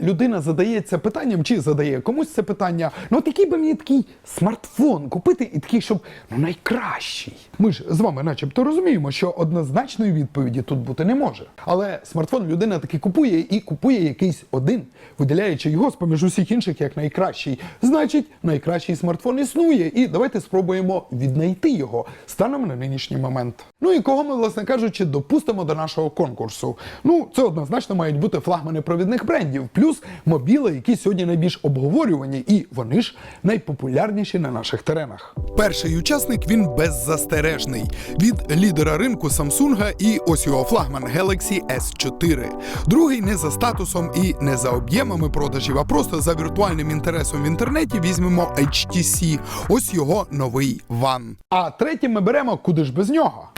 людина задається питанням, чи задає комусь це питання, ну от який би мені такий смартфон купити, і такий, щоб ну найкращий. Ми ж з вами, начебто, розуміємо, що однозначної відповіді тут бути не може. Але смартфон людина таки купує і купує якийсь один, виділяючи його з поміж усіх інших як найкращий. Значить, найкращий смартфон існує, і давайте спробуємо віднайти його станом на нинішній момент. Ну і кого ми, власне кажучи, допустимо до нашого конкурсу. Ну, це однозначно мають бути флагмани провідних брендів, плюс мобіли, які сьогодні найбільш обговорювані, і вони ж найпопулярніші на наших теренах. Перший учасник він беззастережний від лідера ринку Samsung і ось його флагман Galaxy S4. Другий не за статусом і не за об'ємами продажів, а просто за віртуальним інтересом в інтернеті візьмемо HTC. Ось його новий ван. А третім ми беремо куди ж без нього.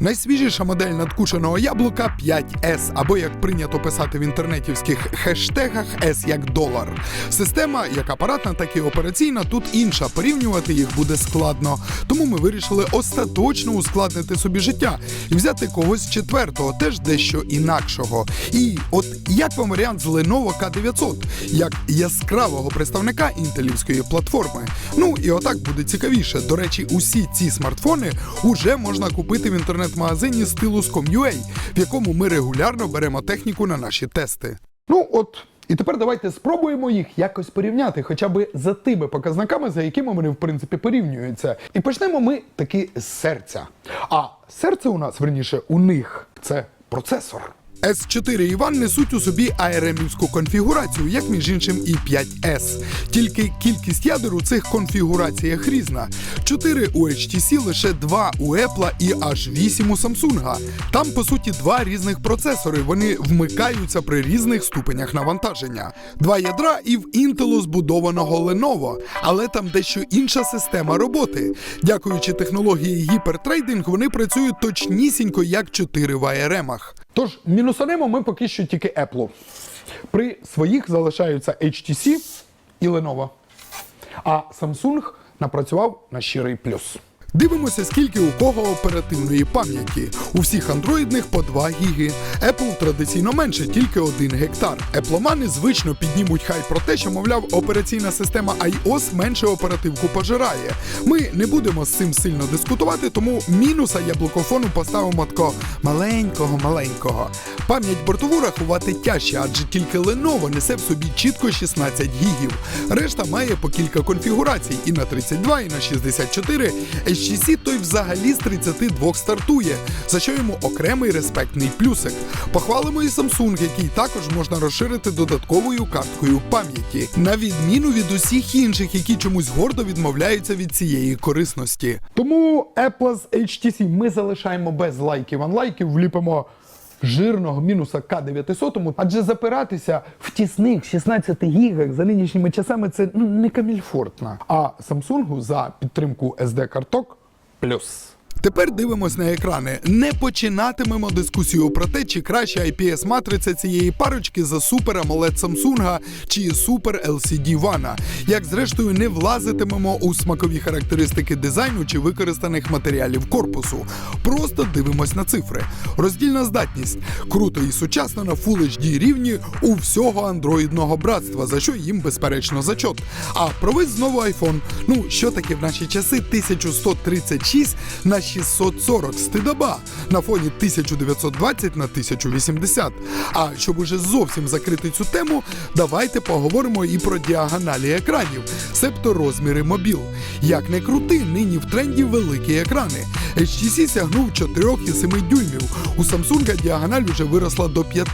Найсвіжіша модель надкушеного яблука 5S, або як прийнято писати в інтернетівських хештегах S як долар. Система як апаратна, так і операційна тут інша. Порівнювати їх буде складно. Тому ми вирішили остаточно ускладнити собі життя і взяти когось четвертого, теж дещо інакшого. І от як вам варіант з Lenovo K900, як яскравого представника інтелівської платформи. Ну і отак буде цікавіше. До речі, усі ці смартфони уже можна купити в інтернет-магазині Stylus.com.ua, в якому ми регулярно беремо техніку на наші тести. Ну от. І тепер давайте спробуємо їх якось порівняти, хоча б за тими показниками, за якими вони в принципі порівнюються. І почнемо ми таки з серця. А серце у нас, верніше, у них це процесор. S4 і One несуть у собі ARM-івську конфігурацію, як між іншим і 5S. Тільки кількість ядер у цих конфігураціях різна. 4 у HTC, лише 2 у Apple і аж 8 у Samsung. Там, по суті, два різних процесори. Вони вмикаються при різних ступенях навантаження. Два ядра і в Intel збудованого Lenovo, але там дещо інша система роботи. Дякуючи технології гіпертрейдинг, вони працюють точнісінько як 4 в ARM. Тож мінусанемо ми поки що тільки Apple. При своїх залишаються HTC і Lenovo. А Samsung напрацював на щирий плюс. Дивимося, скільки у кого оперативної пам'яті. У всіх андроїдних по 2 гіги. Apple традиційно менше, тільки 1 гектар. Епломани звично піднімуть хай про те, що, мовляв, операційна система iOS менше оперативку пожирає. Ми не будемо з цим сильно дискутувати, тому мінуса яблукофону поставимо тако маленького, маленького. Пам'ять бортову рахувати тяжче, адже тільки Lenovo несе в собі чітко 16 гігів. Решта має по кілька конфігурацій і на 32, і на 64. HTC той взагалі з 32 стартує, за що йому окремий респектний плюсик. Похвалимо і Samsung, який також можна розширити додатковою карткою пам'яті, на відміну від усіх інших, які чомусь гордо відмовляються від цієї корисності. Тому Apple з HTC ми залишаємо без лайків, анлайків, вліпимо жирного мінуса К900, адже запиратися в тісних 16 гігах за нинішніми часами це ну, не камільфортно. А Samsung за підтримку SD-карток плюс. Тепер дивимось на екрани. Не починатимемо дискусію про те, чи краще IPS-матриця цієї парочки за Super AMOLED Samsung чи Super LCD One. Як зрештою не влазитимемо у смакові характеристики дизайну чи використаних матеріалів корпусу. Просто дивимось на цифри. Роздільна здатність круто і сучасно на Full HD рівні у всього андроїдного братства, за що їм безперечно зачот. А провис знову iPhone. Ну що таке в наші часи 1136 на 640 стидоба на фоні 1920 на 1080. А щоб уже зовсім закрити цю тему, давайте поговоримо і про діагоналі екранів, себто розміри мобіл. Як не крути, нині в тренді великі екрани. HTC сягнув 4 і 7 дюймів. У Samsung діагональ вже виросла до 5,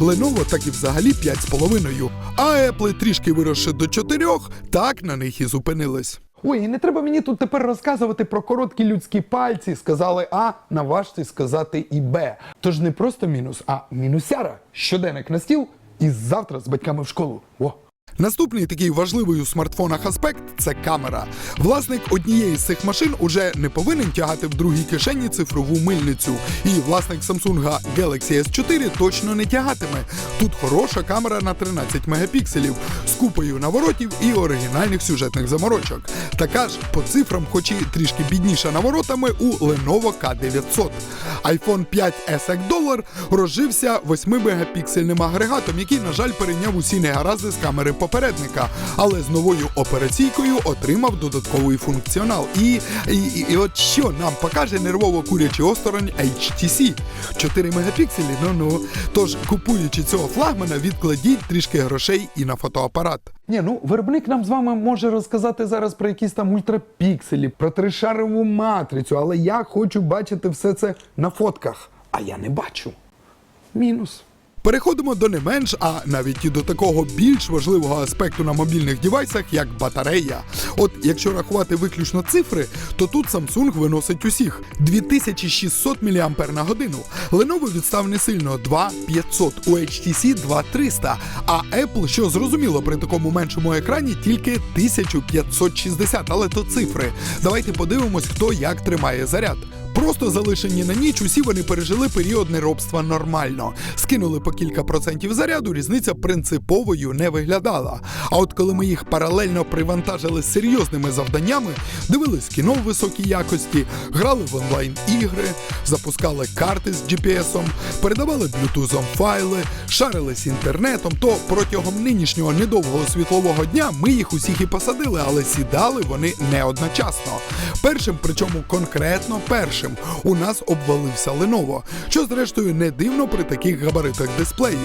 Lenovo так і взагалі 5,5. А Apple трішки виросше до 4, так на них і зупинились. Ой, і не треба мені тут тепер розказувати про короткі людські пальці. Сказали А, наважте сказати і Б. Тож не просто мінус, а мінусяра. Щоденник на стіл і завтра з батьками в школу. О! Наступний такий важливий у смартфонах аспект це камера. Власник однієї з цих машин уже не повинен тягати в другій кишені цифрову мильницю. І власник Samsung Galaxy S4 точно не тягатиме. Тут хороша камера на 13 мегапікселів з купою наворотів і оригінальних сюжетних заморочок. Така ж по цифрам, хоч і трішки бідніша наворотами, у Lenovo K900. iPhone 5S як долар розжився 8-мегапіксельним агрегатом, який, на жаль, перейняв усі негаразди з камери попередника, але з новою операційкою отримав додатковий функціонал. І, і, і, і от що нам покаже нервово курячий осторонь HTC. 4 мегапікселі, ну ну. Тож, купуючи цього флагмана, відкладіть трішки грошей і на фотоапарат. Ні, ну виробник нам з вами може розказати зараз про якісь там ультрапікселі, про тришарову матрицю, але я хочу бачити все це на фотках. А я не бачу. Мінус. Переходимо до не менш, а навіть і до такого більш важливого аспекту на мобільних девайсах, як батарея. От якщо рахувати виключно цифри, то тут Samsung виносить усіх 2600 мАч. Lenovo відстав не сильно 2500, у HTC 2300, а Apple, що зрозуміло при такому меншому екрані, тільки 1560, але то цифри. Давайте подивимось, хто як тримає заряд. Просто залишені на ніч, усі вони пережили період неробства нормально. Скинули по кілька процентів заряду, різниця принциповою не виглядала. А от коли ми їх паралельно привантажили з серйозними завданнями, дивились кіно в високій якості, грали в онлайн ігри, запускали карти з GPS, передавали блютузом файли, шарились інтернетом, то протягом нинішнього недовгого світлового дня ми їх усіх і посадили, але сідали вони не одночасно. Першим, причому конкретно першим, у нас обвалився Lenovo, що зрештою не дивно при таких габаритах дисплею.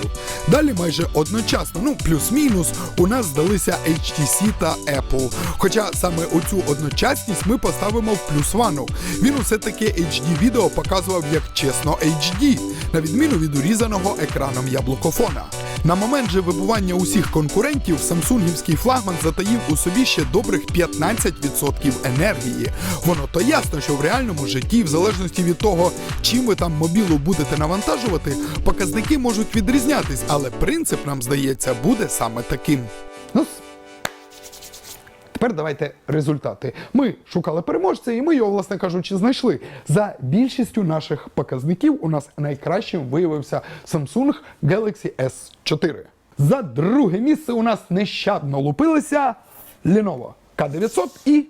Далі майже одночасно, ну плюс-мінус, у нас здалися HTC та Apple. Хоча саме оцю одночасність ми поставимо в плюс вану. Він усе таки HD відео показував як чесно HD, на відміну від урізаного екраном яблукофона. На момент же вибування усіх конкурентів самсунгівський флагман затаїв у собі ще добрих 15% енергії. Воно то ясно, що в реальному житті, в залежності від того, чим ви там мобілу будете навантажувати, показники можуть відрізнятись, але принцип, нам здається, буде саме таким. Ну, тепер давайте результати. Ми шукали переможця, і ми його, власне кажучи, знайшли. За більшістю наших показників у нас найкращим виявився Samsung Galaxy S4. За друге місце у нас нещадно лупилися Lenovo K900 і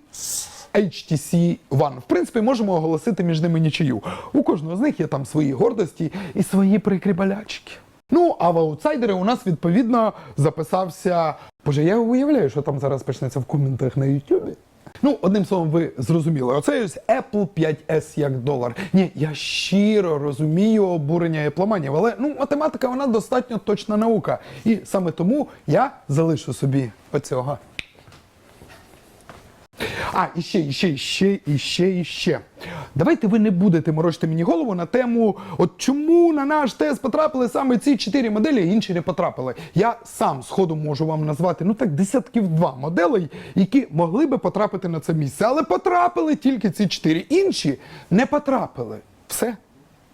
HTC One. В принципі, можемо оголосити між ними нічию. У кожного з них є там свої гордості і свої прикрі болячки. Ну, а в аутсайдери у нас відповідно записався. Боже, я уявляю, що там зараз почнеться в коментах на Ютубі. Ну, одним словом, ви зрозуміли. Оце ось Apple 5S як долар. Ні, я щиро розумію обурення епломанів, але ну, математика вона достатньо точна наука. І саме тому я залишу собі оцього. А, і ще, і ще, і ще, і ще, і ще. Давайте ви не будете морочити мені голову на тему, от чому на наш тест потрапили саме ці чотири моделі, а інші не потрапили. Я сам сходу можу вам назвати ну так десятків два моделей, які могли би потрапити на це місце, але потрапили тільки ці чотири. Інші не потрапили. Все.